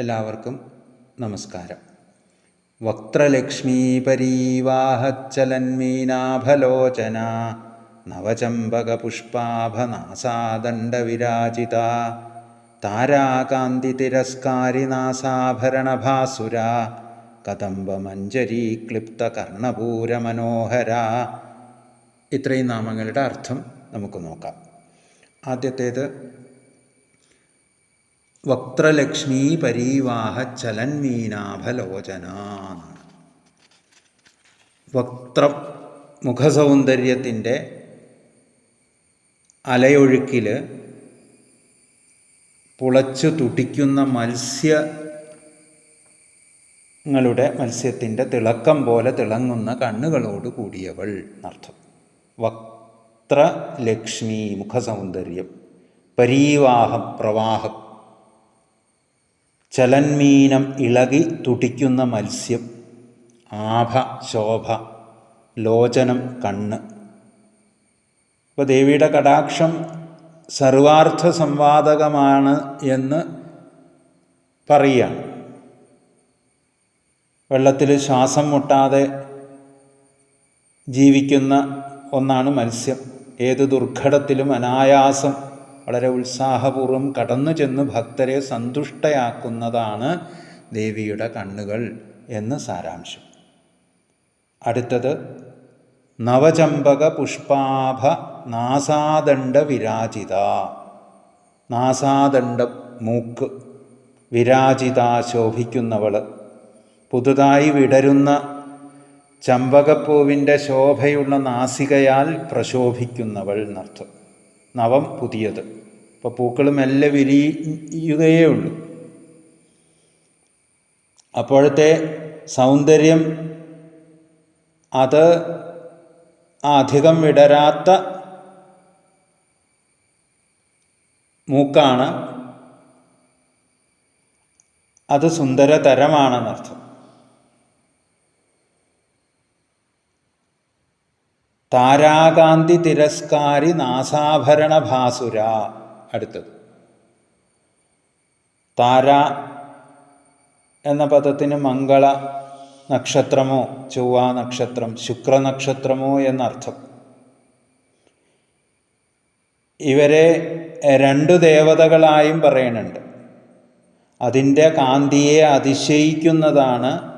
എല്ലാവർക്കും നമസ്കാരം. വക്ത്രലക്ഷ്മീപരീവാഹച്ചലന്മീനാഭലോചന നവചമ്പകപുഷ്പാഭനാസാദണ്ഡവിരാജിത താരാകാന്തിതിരസ്കാരിനാസാഭരണഭാസുര കദംബമഞ്ജരീ ക്ലിപ്തകർണപൂരമനോഹര ഇത്രയും നാമങ്ങളുടെ അർത്ഥം നമുക്ക് നോക്കാം. ആദ്യത്തേത് വക്ത്രലക്ഷ്മി പരീവാഹ ചലന്മീനാഭലോചന വക്ത്ര മുഖസൗന്ദര്യത്തിന്റെ അലയൊഴുക്കിൽ പുളച്ചു തുടിക്കുന്ന മത്സ്യങ്ങളുടെ മത്സ്യത്തിന്റെ തിളക്കം പോലെ തിളങ്ങുന്ന കണ്ണുകളോട് കൂടിയവൾ എന്നർത്ഥം. വക്ത്രലക്ഷ്മി മുഖസൗന്ദര്യം പരീവാഹ പ്രവാഹം ചലന്മീനം ഇളകി തുടിക്കുന്ന മത്സ്യം. ആഭ ശോഭ ലോചനം കണ്ണ്. ഇപ്പോൾ ദേവിയുടെ കടാക്ഷം സർവാർത്ഥ സംവാദകമാണ് എന്ന് പറയുകയാണ്. വെള്ളത്തിൽ ശ്വാസം മുട്ടാതെ ജീവിക്കുന്ന ഒന്നാണ് മത്സ്യം. ഏത് ദുർഘടത്തിലും അനായാസം വളരെ ഉത്സാഹപൂർവം കടന്നു ചെന്ന് ഭക്തരെ സന്തുഷ്ടയാക്കുന്നതാണ് ദേവിയുടെ കണ്ണുകൾ എന്ന് സാരാംശം. അടുത്തത് നവചമ്പക പുഷ്പാഭ നാസാദണ്ഡ വിരാജിത. നാസാദണ്ഡ മൂക്ക് വിരാജിത ശോഭിക്കുന്നവൾ പുതുതായി വിടരുന്ന ചമ്പകപ്പൂവിന്റെ ശോഭയുള്ള നാസികയാൽ പ്രശോഭിക്കുന്നവൾ എന്നർത്ഥം. നവം പുതിയത്. ഇപ്പോൾ പൂക്കൾ മെല്ലെ വിരിയുകയേ ഉള്ളൂ. അപ്പോഴത്തെ സൗന്ദര്യം അത് അധികം വിടരാത്ത മൂക്കാണ്. അത് സുന്ദരതരമാണെന്നർത്ഥം. താരാകാന്തി തിരസ്കാരി നാസാഭരണ ഭാസുര. അടുത്തത്. താര എന്ന പദത്തിന് മംഗള നക്ഷത്രമോ ചൊവ്വ നക്ഷത്രം ശുക്രനക്ഷത്രമോ എന്നർത്ഥം. ഇവരെ രണ്ടു ദേവതകളായും പറയുന്നുണ്ട് അതിന്റെ കാന്തിയെ അതിശയിക്കുന്നതാണ്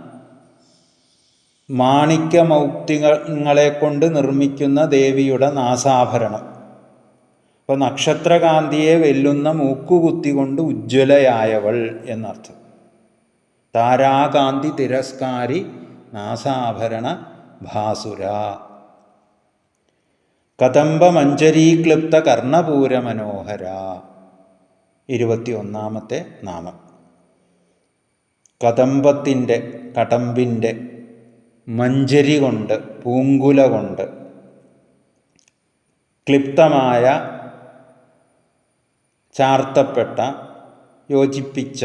മാണിക്യമൗക്തികളെ കൊണ്ട് നിർമ്മിക്കുന്ന ദേവിയുടെ നാസാഭരണം. അപ്പോൾ നക്ഷത്രകാന്തിയെ വെല്ലുന്ന മൂക്കുകുത്തി കൊണ്ട് ഉജ്ജ്വലയായവൾ എന്നർത്ഥം. താരാകാന്തി തിരസ്കാരി നാസാഭരണ ഭാസുര. കദംബ മഞ്ജരീക്ലിപ്ത കർണപൂര മനോഹര ഇരുപത്തിയൊന്നാമത്തെ നാമം. കദംബത്തിന്റെ കടമ്പിന്റെ മഞ്ചരി കൊണ്ട് പൂങ്കുല കൊണ്ട് ക്ലിപ്തമായ ചാർത്തപ്പെട്ട യോജിപ്പിച്ച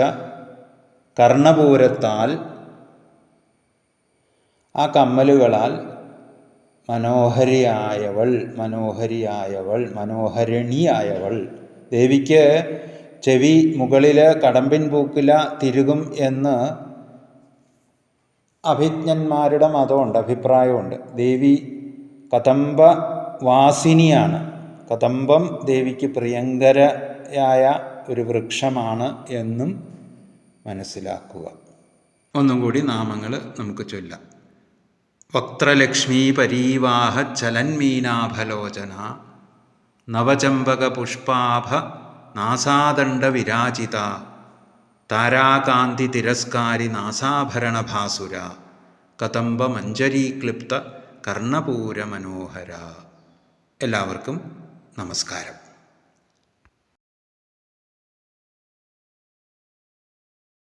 കർണപൂരത്താൽ ആ കമ്മലുകളാൽ മനോഹരിയായവൾ മനോഹരിയായവൾ മനോഹരിണിയായവൾ. ദേവിക്ക് ചെവി മുകളിൽ കടമ്പിൻ പൂക്കില തിരുകും എന്ന് അഭിജ്ഞന്മാരുടെ മതമുണ്ട് അഭിപ്രായമുണ്ട്. ദേവി കദംബ വാസിനിയാണ്. കദംബം ദേവിക്ക് പ്രിയങ്കരയായ ഒരു വൃക്ഷമാണ് എന്നും മനസ്സിലാക്കുക. ഒന്നും കൂടി നാമങ്ങൾ നമുക്ക് ചൊല്ലാം. വക്ത്രലക്ഷ്മി പരീവാഹ ചലന്മീനാഭലോചന നവചമ്പക പുഷ്പാഭ നാസാദണ്ഡ വിരാജിത താരാകാന്തി തിരസ്കാരി നാസാഭരണഭാസുര കദംബ മഞ്ജരീക്ലിപ്ത കർണപൂര മനോഹര. എല്ലാവർക്കും നമസ്കാരം.